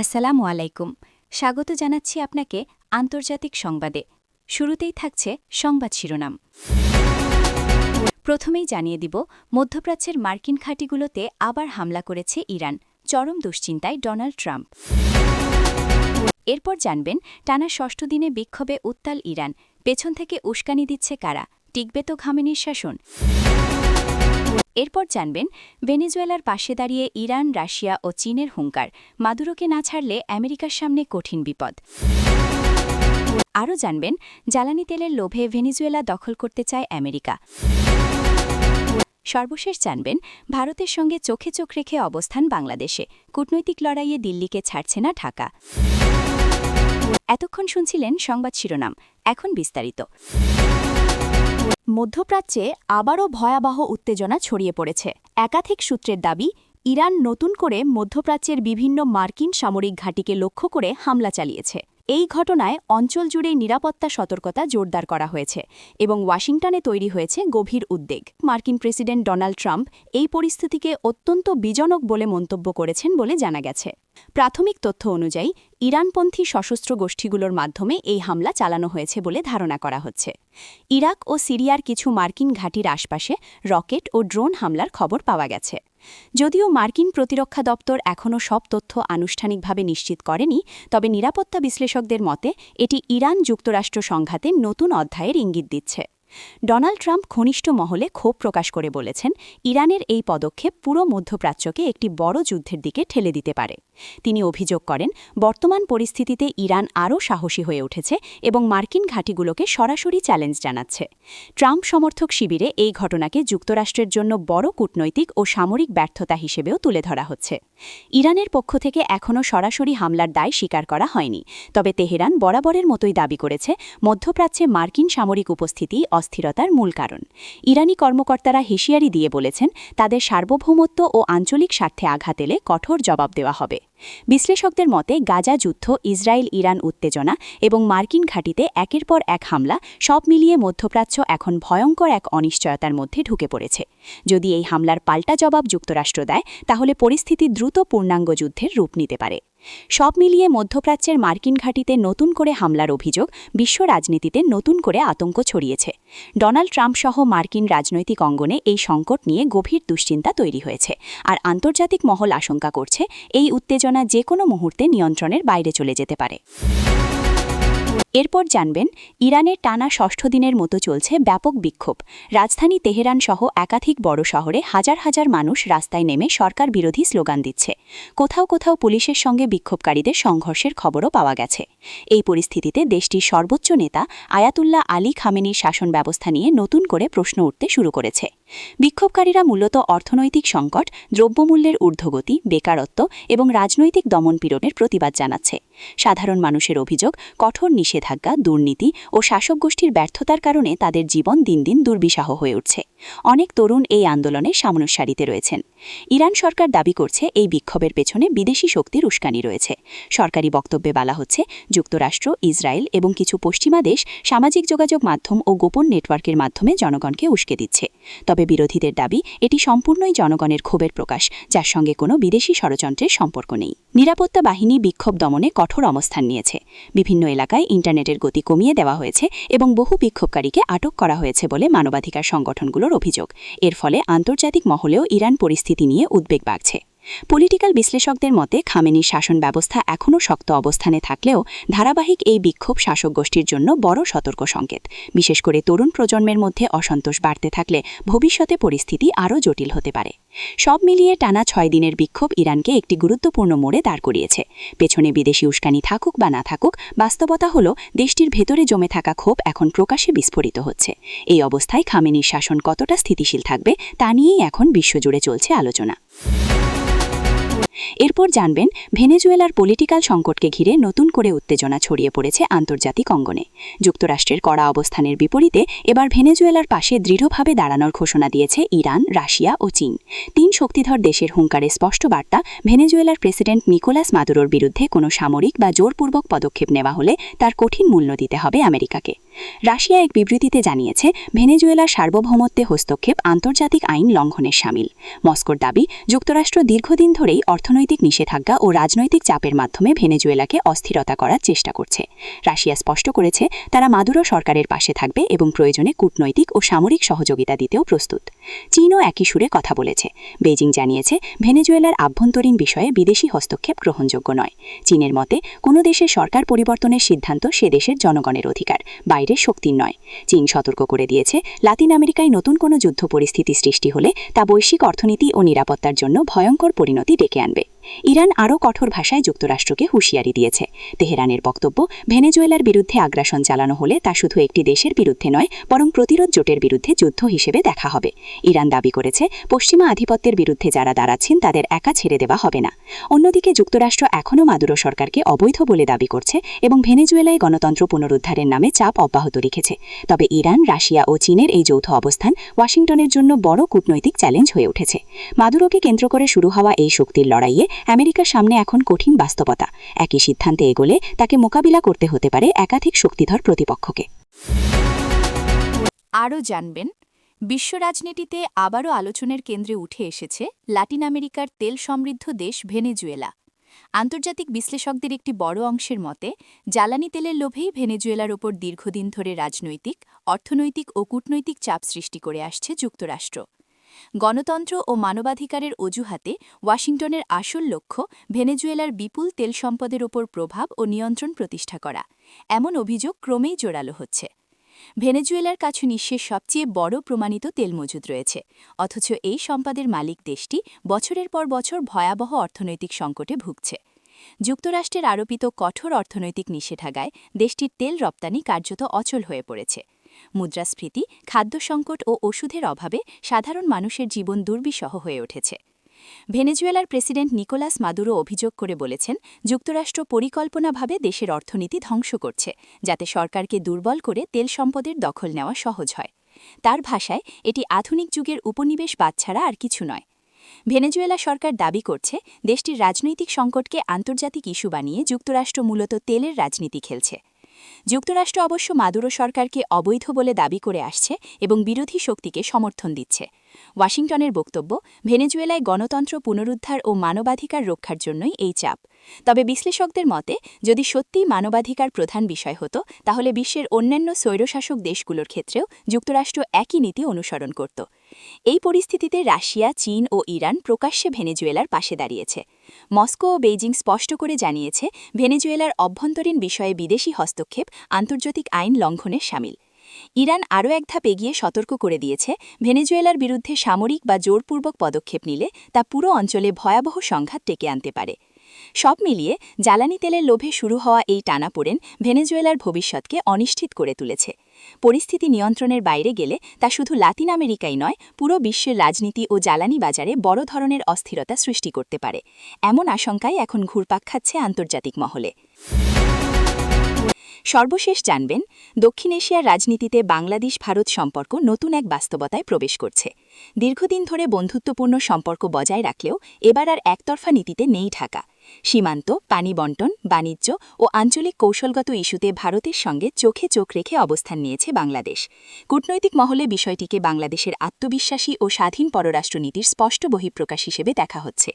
আসসালামু আলাইকুম। স্বাগত জানাচ্ছি আপনাকে আন্তর্জাতিক সংবাদে। শুরুতেই থাকছে সংবাদ শিরোনাম। প্রথমেই জানিয়ে দিব, মধ্যপ্রাচ্যের মার্কিন ঘাঁটিগুলোতে আবার হামলা করেছে ইরান। চরম দুশ্চিন্তায় ডোনাল্ড ট্রাম্প। এরপর জানবেন, টানা ষষ্ঠ দিনে বিক্ষোভে উত্তাল ইরান। পেছন থেকে উস্কানি দিচ্ছে কারা? টিকবে তো ঘামেনির শাসন এরপর জানবেন, ভেনেজুয়েলার পাশে দাঁড়িয়ে ইরান, রাশিয়া ও চীনের হুঙ্কার। মাদুরোকে না ছাড়লে আমেরিকার সামনে কঠিন বিপদ। আরও জানবেন, জ্বালানি তেলের লোভে ভেনেজুয়েলা দখল করতে চায় আমেরিকা। সর্বশেষ জানবেন, ভারতের সঙ্গে চোখে চোখ রেখে অবস্থান বাংলাদেশে। কূটনৈতিক লড়াইয়ে দিল্লিকে ছাড়ছে না ঢাকা। এতক্ষণ শুনছিলেন সংবাদ শিরোনাম। এখন বিস্তারিত। মধ্যপ্রাচ্যে আবারও ভয়াবহ উত্তেজনা ছড়িয়ে পড়েছে। একাধিক সূত্রের দাবি, ইরান নতুন করে মধ্যপ্রাচ্যের বিভিন্ন মার্কিন সামরিক ঘাঁটিকে লক্ষ্য করে হামলা চালিয়েছে। এই ঘটনায় অঞ্চল জুড়ে নিরাপত্তা সতর্কতা জোরদার করা হয়েছে এবং ওয়াশিংটনে তৈরি হয়েছে গভীর উদ্বেগ। মার্কিন প্রেসিডেন্ট ডোনাল্ড ট্রাম্প এই পরিস্থিতিকে অত্যন্ত বিজনক বলে মন্তব্য করেছেন বলে জানা গেছে। প্রাথমিক তথ্য অনুযায়ী, ইরানপন্থী সশস্ত্র গোষ্ঠীগুলোর মাধ্যমে এই হামলা চালানো হয়েছে বলে ধারণা করা হচ্ছে। ইরাক ও সিরিয়ার কিছু মার্কিন ঘাঁটির আশপাশে রকেট ও ড্রোন হামলার খবর পাওয়া গেছে। যদিও মার্কিন প্রতিরক্ষা দপ্তর এখনও সব তথ্য আনুষ্ঠানিকভাবে নিশ্চিত করেনি, তবে নিরাপত্তা বিশ্লেষকদের মতে, এটি ইরান যুক্তরাষ্ট্র সংঘাতে নতুন অধ্যায়ের ইঙ্গিত দিচ্ছে। ডোনাল্ড ট্রাম্প ঘনিষ্ঠ মহলে ক্ষোভ প্রকাশ করে বলেছেন, ইরানের এই পদক্ষেপ পুরো মধ্যপ্রাচ্যকে একটি বড় যুদ্ধের দিকে ঠেলে দিতে পারে। তিনি অভিযোগ করেন, বর্তমান পরিস্থিতিতে ইরান আরও সাহসী হয়ে উঠেছে এবং মার্কিন ঘাঁটিগুলোকে সরাসরি চ্যালেঞ্জ জানাচ্ছে। ট্রাম্প সমর্থক শিবিরে এই ঘটনাকে যুক্তরাষ্ট্রের জন্য বড় কূটনৈতিক ও সামরিক ব্যর্থতা হিসেবেও তুলে ধরা হচ্ছে। ইরানের পক্ষ থেকে এখনও সরাসরি হামলার দায় স্বীকার করা হয়নি, তবে তেহরান বরাবরের মতোই দাবি করেছে, মধ্যপ্রাচ্যে মার্কিন সামরিক উপস্থিতি অস্থিরতার মূল কারণ। ইরানি কর্মকর্তারা হুঁশিয়ারি দিয়ে বলেছেন, তাদের সার্বভৌমত্ব ও আঞ্চলিক স্বার্থে আঘাত এলে কঠোর জবাব দেওয়া হবে। বিশ্লেষকদের মতে, গাজা যুদ্ধ ইসরায়েল ইরান উত্তেজনা এবং মার্কিন ঘাঁটিতে একের পর এক হামলা সব মিলিয়ে মধ্যপ্রাচ্য এখন ভয়ঙ্কর এক অনিশ্চয়তার মধ্যে ঢুকে পড়েছে। যদি এই হামলার পাল্টা জবাব যুক্তরাষ্ট্র দেয়, তাহলে পরিস্থিতি দ্রুত পূর্ণাঙ্গ যুদ্ধের রূপ নিতে পারে। সব মিলিয়ে মধ্যপ্রাচ্যের মার্কিন ঘাঁটিতে নতুন করে হামলার অভিযোগ বিশ্ব রাজনীতিতে নতুন করে আতঙ্ক ছড়িয়েছে। ডোনাল্ড ট্রাম্প সহ মার্কিন রাজনৈতিক অঙ্গনে এই সংকট নিয়ে গভীর দুশ্চিন্তা তৈরি হয়েছে। আর আন্তর্জাতিক মহল আশঙ্কা করছে, এই উত্তেজনা যে কোনো মুহূর্তে নিয়ন্ত্রণের বাইরে চলে যেতে পারে। এরপর জানবেন, ইরানের টানা ষষ্ঠ দিনের মতো চলছে ব্যাপক বিক্ষোভ। রাজধানী তেহরান সহ একাধিক বড় শহরে হাজার হাজার মানুষ রাস্তায় নেমে সরকার বিরোধী স্লোগান দিচ্ছে। কোথাও কোথাও পুলিশের সঙ্গে বিক্ষোভকারীদের সংঘর্ষের খবরও পাওয়া গেছে। এই পরিস্থিতিতে দেশটির সর্বোচ্চ নেতা আয়াতুল্লাহ আলী খামেনির শাসন ব্যবস্থা নিয়ে নতুন করে প্রশ্ন উঠতে শুরু করেছে। বিক্ষোভকারীরা মূলত অর্থনৈতিক সংকট, দ্রব্যমূল্যের ঊর্ধ্বগতি, বেকারত্ব এবং রাজনৈতিক দমনপীড়নের প্রতিবাদ জানাচ্ছে। সাধারণ মানুষের অভিযোগ, কঠোর নিষেধাজ্ঞা দুর্নীতি ও শাসক গোষ্ঠীর ব্যর্থতার কারণে তাদের জীবন দিন দিন দুর্বিষহ হয়ে উঠছে। অনেক তরুণ এই আন্দোলনে সামনসারিতে রয়েছেন। ইরান সরকার দাবি করছে এই বিক্ষোভের পেছনে বিদেশি শক্তির উস্কানি রয়েছে। সরকারি বক্তব্যে বলা হচ্ছে, যুক্তরাষ্ট্র, ইসরায়েল এবং কিছু পশ্চিমা দেশ সামাজিক যোগাযোগ মাধ্যম ও গোপন নেটওয়ার্কের মাধ্যমে জনগণকে উস্কে দিচ্ছে। তবে বিরোধীদের দাবি, এটি সম্পূর্ণই জনগণের ক্ষোভের প্রকাশ, যার সঙ্গে কোনো বিদেশি ষড়যন্ত্রের সম্পর্ক নেই। নিরাপত্তা বাহিনী বিক্ষোভ দমনে কঠোর অবস্থান নিয়েছে। বিভিন্ন এলাকায় ইন্টারনেটের গতি কমিয়ে দেওয়া হয়েছে এবং বহু বিক্ষোভকারীকে আটক করা হয়েছে বলে মানবাধিকার সংগঠনগুলোর অভিযোগ। এর ফলে আন্তর্জাতিক মহলেও ইরান পরিস্থিতি নিয়ে উদ্বেগ বাড়ছে। পলিটিক্যাল বিশ্লেষকদের মতে, খামেনির শাসন ব্যবস্থা এখনও শক্ত অবস্থানে থাকলেও ধারাবাহিক এই বিক্ষোভ শাসক গোষ্ঠীর জন্য বড় সতর্ক সংকেত। বিশেষ করে তরুণ প্রজন্মের মধ্যে অসন্তোষ বাড়তে থাকলে ভবিষ্যতে পরিস্থিতি আরও জটিল হতে পারে। সব মিলিয়ে টানা ছয় দিনের বিক্ষোভ ইরানকে একটি গুরুত্বপূর্ণ মোড়ে দাঁড় করিয়েছে। পেছনে বিদেশি উস্কানি থাকুক বা না থাকুক, বাস্তবতা হল দেশটির ভেতরে জমে থাকা ক্ষোভ এখন প্রকাশ্যে বিস্ফোরিত হচ্ছে। এই অবস্থায় খামেনির শাসন কতটা স্থিতিশীল থাকবে তা নিয়েই এখন বিশ্বজুড়ে চলছে আলোচনা। এরপর জানবেন, ভেনেজুয়েলার পলিটিক্যাল সংকটকে ঘিরে নতুন করে উত্তেজনা ছড়িয়ে পড়েছে আন্তর্জাতিক অঙ্গনে। যুক্তরাষ্ট্রের কড়া অবস্থানের বিপরীতে এবার ভেনেজুয়েলার পাশে দৃঢ়ভাবে দাঁড়ানোর ঘোষণা দিয়েছে ইরান, রাশিয়া ও চীন। তিন শক্তিধর দেশের হুঙ্কারে স্পষ্ট বার্তা, ভেনেজুয়েলার প্রেসিডেন্ট নিকোলাস মাদুরোর বিরুদ্ধে কোনো সামরিক বা জোরপূর্বক পদক্ষেপ নেওয়া হলে তার কঠিন মূল্য দিতে হবে আমেরিকাকে। রাশিয়া এক বিবৃতিতে জানিয়েছে, ভেনেজুয়েলার সার্বভৌমত্বে হস্তক্ষেপ আন্তর্জাতিক আইন লঙ্ঘনের সামিল। মস্কোর দাবি, যুক্তরাষ্ট্র দীর্ঘদিন ধরেই অর্থনৈতিক নিষেধাজ্ঞা ও রাজনৈতিক চাপের মাধ্যমে ভেনেজুয়েলাকে অস্থিরতা করার চেষ্টা করছে। রাশিয়া স্পষ্ট করেছে, তারা মাদুরো সরকারের পাশে থাকবে এবং প্রয়োজনে কূটনৈতিক ও সামরিক সহযোগিতা দিতেও প্রস্তুত। চীনও একই সুরে কথা বলেছে। বেজিং জানিয়েছে, ভেনেজুয়েলার আভ্যন্তরীণ বিষয়ে বিদেশি হস্তক্ষেপ গ্রহণযোগ্য নয়। চীনের মতে, কোনো দেশের সরকার পরিবর্তনের সিদ্ধান্ত সে দেশের জনগণের অধিকার। বাইরের শক্তির নয়। চীন সতর্ক করে দিয়েছে, লাতিন আমেরিকায় নতুন কোনো যুদ্ধ পরিস্থিতি সৃষ্টি হলে তা বৈশ্বিক অর্থনীতি ও নিরাপত্তার জন্য ভয়ঙ্কর পরিণতি ডেকে আনবে। ইরান আরও কঠোর ভাষায় যুক্তরাষ্ট্রকে হুঁশিয়ারি দিয়েছে। তেহরানের বক্তব্য, ভেনেজুয়েলার বিরুদ্ধে আগ্রাসন চালানো হলে তা শুধু একটি দেশের বিরুদ্ধে নয়, বরং প্রতিরোধ জোটের বিরুদ্ধে যুদ্ধ হিসেবে দেখা হবে। ইরান দাবি করেছে, পশ্চিমা আধিপত্যের বিরুদ্ধে যারা দাঁড়াচ্ছেন তাদের একা ছেড়ে দেওয়া হবে না। অন্যদিকে যুক্তরাষ্ট্র এখনও মাদুরো সরকারকে অবৈধ বলে দাবি করছে এবং ভেনেজুয়েলায় গণতন্ত্র পুনরুদ্ধারের নামে চাপ অব্যাহত রেখেছে। তবে ইরান, রাশিয়া ও চীনের এই যৌথ অবস্থান ওয়াশিংটনের জন্য বড় কূটনৈতিক চ্যালেঞ্জ হয়ে উঠেছে। মাদুরোকে কেন্দ্র করে শুরু হওয়া এই শক্তির লড়াইয়ে আমেরিকার সামনে এখন কঠিন বাস্তবতা। একই সিদ্ধান্তে এগোলে তাকে মোকাবিলা করতে হতে পারে একাধিক শক্তিধর প্রতিপক্ষকে। আরও জানবেন, বিশ্ব রাজনীতিতে আবারও আলোচনার কেন্দ্রে উঠে এসেছে লাতিন আমেরিকার তেল সমৃদ্ধ দেশ ভেনেজুয়েলা। আন্তর্জাতিক বিশ্লেষকদের একটি বড় অংশের মতে, জ্বালানি তেলের লোভেই ভেনেজুয়েলার ওপর দীর্ঘদিন ধরে রাজনৈতিক, অর্থনৈতিক ও কূটনৈতিক চাপ সৃষ্টি করে আসছে যুক্তরাষ্ট্র। গণতন্ত্র ও মানবাধিকারের অজুহাতে ওয়াশিংটনের আসল লক্ষ্য ভেনেজুয়েলার বিপুল তেল সম্পদের ওপর প্রভাব ও নিয়ন্ত্রণ প্রতিষ্ঠা করা। এমন অভিযোগ ক্রমেই জোরালো হচ্ছে। ভেনেজুয়েলার কাছে বিশ্বের সবচেয়ে বড় প্রমাণিত তেল মজুদ রয়েছে। অথচ এই সম্পদের মালিক দেশটি বছরের পর বছর ভয়াবহ অর্থনৈতিক সংকটে ভুগছে। যুক্তরাষ্ট্রের আরোপিত কঠোর অর্থনৈতিক নিষেধাজ্ঞায় দেশটির তেল রপ্তানি কার্যত অচল হয়ে পড়েছে। মুদ্রাস্ফীতি, খাদ্য সংকট ও ওষুধের অভাবে সাধারণ মানুষের জীবন দুর্বিষহ হয়ে উঠেছে। ভেনেজুয়েলার প্রেসিডেন্ট নিকোলাস মাদুরো অভিযোগ করে বলেছেন, যুক্তরাষ্ট্র পরিকল্পনাভাবে দেশের অর্থনীতি ধ্বংস করছে, যাতে সরকারকে দুর্বল করে তেল সম্পদের দখল নেওয়া সহজ হয়। তার ভাষায়, এটি আধুনিক যুগের উপনিবেশ বাদ ছাড়া আর কিছু নয়। ভেনেজুয়েলা সরকার দাবি করছে, দেশটির রাজনৈতিক সংকটকে আন্তর্জাতিক ইস্যু বানিয়ে যুক্তরাষ্ট্র মূলত তেলের রাজনীতি খেলছে। যুক্তরাষ্ট্র অবশ্য মাদুরো সরকারকে অবৈধ বলে দাবি করে আসছে এবং বিরোধী শক্তিকে সমর্থন দিচ্ছে। ওয়াশিংটনের বক্তব্য, ভেনেজুয়েলায় গণতন্ত্র পুনরুদ্ধার ও মানবাধিকার রক্ষার জন্যই এই চাপ। তবে বিশ্লেষকদের মতে, যদি সত্যিই মানবাধিকার প্রধান বিষয় হতো, তাহলে বিশ্বের অন্যান্য স্বৈরশাসক দেশগুলোর ক্ষেত্রেও যুক্তরাষ্ট্র একই নীতি অনুসরণ করত। এই পরিস্থিতিতে রাশিয়া, চীন ও ইরান প্রকাশ্যে ভেনেজুয়েলার পাশে দাঁড়িয়েছে। মস্কো ও বেইজিং স্পষ্ট করে জানিয়েছে, ভেনেজুয়েলার অভ্যন্তরীণ বিষয়ে বিদেশি হস্তক্ষেপ আন্তর্জাতিক আইন লঙ্ঘনের সামিল। ইরান আরও এক ধাপ এগিয়ে সতর্ক করে দিয়েছে, ভেনেজুয়েলার বিরুদ্ধে সামরিক বা জোরপূর্বক পদক্ষেপ নিলে তা পুরো অঞ্চলে ভয়াবহ সংঘাত ডেকে আনতে পারে। সব মিলিয়ে জ্বালানি তেলের লোভে শুরু হওয়া এই টানাপোড়েন ভেনেজুয়েলার ভবিষ্যৎকে অনিশ্চিত করে তুলেছে। পরিস্থিতি নিয়ন্ত্রণের বাইরে গেলে তা শুধু লাতিন আমেরিকাই নয়, পুরো বিশ্বের রাজনীতি ও জ্বালানি বাজারে বড় ধরনের অস্থিরতা সৃষ্টি করতে পারে। এমন আশঙ্কায় এখন ঘুরপাক খাচ্ছে আন্তর্জাতিক মহলে। সর্বশেষ জানবেন, দক্ষিণ এশিয়ার রাজনীতিতে বাংলাদেশ ভারত সম্পর্ক নতুন এক বাস্তবতায় প্রবেশ করছে। দীর্ঘদিন ধরে বন্ধুত্বপূর্ণ সম্পর্ক বজায় রাখলেও এবার আর একতরফা নীতিতে নেই ঢাকা। সীমান্ত, পানি বন্টন, বাণিজ্য ও আঞ্চলিক কৌশলগত ইস্যুতে ভারতের সঙ্গে চোখে চোখ রেখে অবস্থান নিয়েছে বাংলাদেশ। কূটনৈতিক মহলে বিষয়টিকে বাংলাদেশের আত্মবিশ্বাসী ও স্বাধীন পররাষ্ট্রনীতির স্পষ্ট বহিঃপ্রকাশ হিসেবে দেখা হচ্ছে।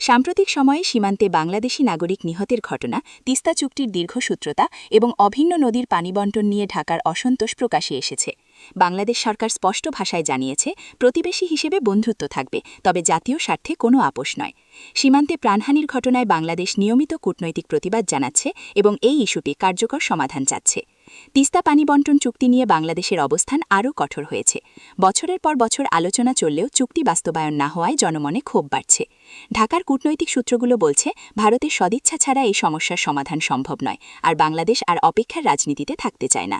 সাম্প্রতিক সময়ে সীমান্তে বাংলাদেশি নাগরিক নিহতের ঘটনা, তিস্তা চুক্তির দীর্ঘসূত্রতা এবং অভিন্ন নদীর পানি বন্টন নিয়ে ঢাকার অসন্তোষ প্রকাশে এসেছে। বাংলাদেশ সরকার স্পষ্ট ভাষায় জানিয়েছে, প্রতিবেশী হিসেবে বন্ধুত্ব থাকবে, তবে জাতীয় স্বার্থে কোনো আপোষ নয়। সীমান্তে প্রাণহানির ঘটনায় বাংলাদেশ নিয়মিত কূটনৈতিক প্রতিবাদ জানাচ্ছে এবং এই ইস্যুটি কার্যকর সমাধান চাচ্ছে। তিস্তা পানি বন্টন চুক্তি নিয়ে বাংলাদেশের অবস্থান আরও কঠোর হয়েছে। বছরের পর বছর আলোচনা চললেও চুক্তি বাস্তবায়ন না হওয়ায় জনমনে ক্ষোভ বাড়ছে। ঢাকার কূটনৈতিক সূত্রগুলো বলছে, ভারতের সদিচ্ছা ছাড়া এই সমস্যার সমাধান সম্ভব নয়, আর বাংলাদেশ আর অপেক্ষার রাজনীতিতে থাকতে চায় না।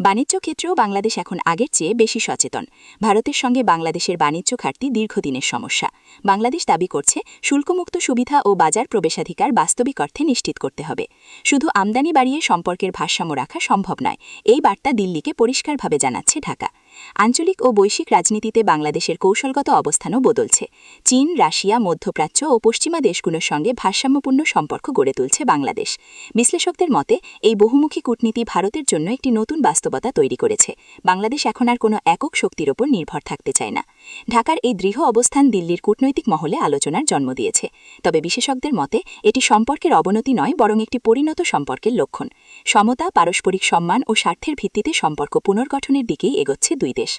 বাণিজ্য ক্ষেত্রেও বাংলাদেশ এখন আগের চেয়ে বেশি সচেতন। ভারতের সঙ্গে বাংলাদেশের বাণিজ্য ঘাটতি দীর্ঘদিনের সমস্যা। বাংলাদেশ দাবি করছে, শুল্কমুক্ত সুবিধা ও বাজার প্রবেশাধিকার বাস্তবিক অর্থে নিশ্চিত করতে হবে। শুধু আমদানি বাড়িয়ে সম্পর্কের ভারসাম্য রাখা সম্ভব নয়, এই বার্তা দিল্লিকে পরিষ্কারভাবে জানাচ্ছে ঢাকা। আঞ্চলিক ও বৈশ্বিক রাজনীতিতে বাংলাদেশের কৌশলগত অবস্থানও বদলছে। চীন, রাশিয়া, মধ্যপ্রাচ্য ও পশ্চিমা দেশগুলোর সঙ্গে ভারসাম্যপূর্ণ সম্পর্ক গড়ে তুলছে বাংলাদেশ। বিশ্লেষকদের মতে, এই বহুমুখী কূটনীতি ভারতের জন্য একটি নতুন বাস্তবতা তৈরি করেছে। বাংলাদেশ এখন আর কোনো একক শক্তির ওপর নির্ভর থাকতে চায় না। ঢাকার এই দৃঢ় অবস্থান দিল্লির কূটনৈতিক মহলে আলোচনার জন্ম দিয়েছে। তবে বিশেষজ্ঞদের মতে, এটি সম্পর্কের অবনতি নয়, বরং একটি পরিণত সম্পর্কের লক্ষণ। সমতা, পারস্পরিক সম্মান ও স্বার্থের ভিত্তিতে সম্পর্ক পুনর্গঠনের দিকেই এগোচ্ছে দুই দেশ।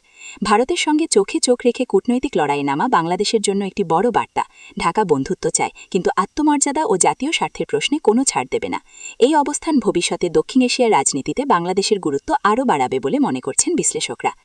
ভারতের সঙ্গে চোখে চোখ রেখে কূটনৈতিক লড়াইয়ে নামা বাংলাদেশের জন্য একটি বড় বার্তা, ঢাকা বন্ধুত্ব চায়, কিন্তু আত্মমর্যাদা ও জাতীয় স্বার্থের প্রশ্নে কোনো ছাড় দেবে না। এই অবস্থান ভবিষ্যতে দক্ষিণ এশিয়ার রাজনীতিতে বাংলাদেশের গুরুত্ব আরও বাড়াবে বলে মনে করছেন বিশ্লেষকরা।